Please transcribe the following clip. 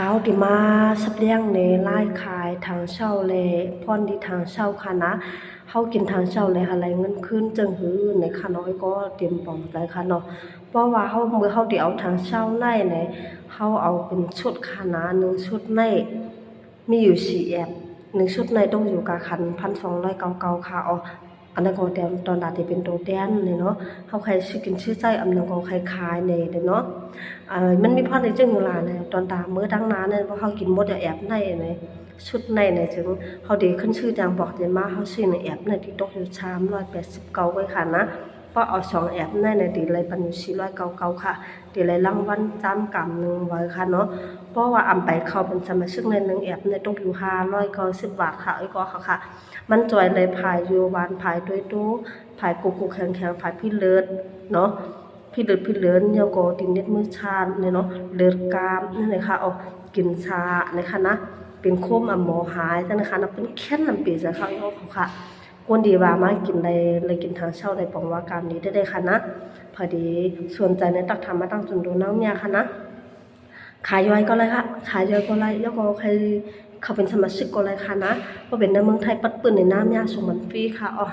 ขาวที่มาสับเลี้ยงในไล่ขายทางเช่าเลยพ่อนที่ทางเช่าค่ะนะเฮากินทางเช่าเลยอะไรเงินคืนจึงหื้อในค่ะน้อยก็เตรียมปองใจค่ะเนาะเพราะว่าเฮาเมื่อเฮาได้เอาทางเช่าในเนี่ยเฮาเอาเป็นชุดค่ะนะหนึ่งชุดในมีอยู่สี่แอบหนึ่งชุดในต้องอยู่กับคัน1,299ค่ะอ๋ออันนั้นก็แตมตอนดาที่เป็นโตแดนเนี่ยเนาะเฮาใครสิกินชื่อใจอำนึงก็ใครขายเนยเนาะ มันมีพอในจึงเวลาเนี่ยตอนตามมื้อดังนั้นเนี่ยพราะเขากินหมดอะแอบในเนี่ยชุดในเนี่ยถึงเขาดีขึ้นชื่อจังบอกเดมาเขาซื้อในแอบในที่ตกอยู่ชาม189ไว้ค่ะนะเพราะเอาสองแอบในเนี่ยดีเลยปันอยู่499ค่ะดีเลยรางวัลจำกำหนึ่งไว้ค่ะเนาะเพราะว่าอำไปเขาเป็นสมาชิกในหนึ่งแอบในตกอยู่590บบาทค่ะไอ้ก็ค่ะค่ะ มันจอยเลยพายอยู่หวานพายด้วยตู้พายกุกๆแข็งๆพายพี่เลิศเนาะ พี่เลือดพี่เลือนเยาก็ตินเน็ดมือชาเนี่ยเนาะเลือดกามนี่เลยค่ะเอากินชาเนี่ยค่ะนะเป็นโคมอะหมอหายนะคะนะเป็นแค่นำปีจะเข้าเอาเขาค่ะกวนดีว่ามากินได้เลยกินทางเช่าได้ปองว่าการนี้ได้ได้ค่ะนะพอดีสนใจในตักทำมาตั้งจนดูน้ำเนี่ยค่ะนะขายย่อยก็เลยค่ะขายย่อยก็เลยยก็ใครเขาเป็นสมาชิกก็เลยค่ะนะเพราเป็นในเมืองไทยปัดปืนในน้ำยาส่งมันฟรีค่ะอ๋อ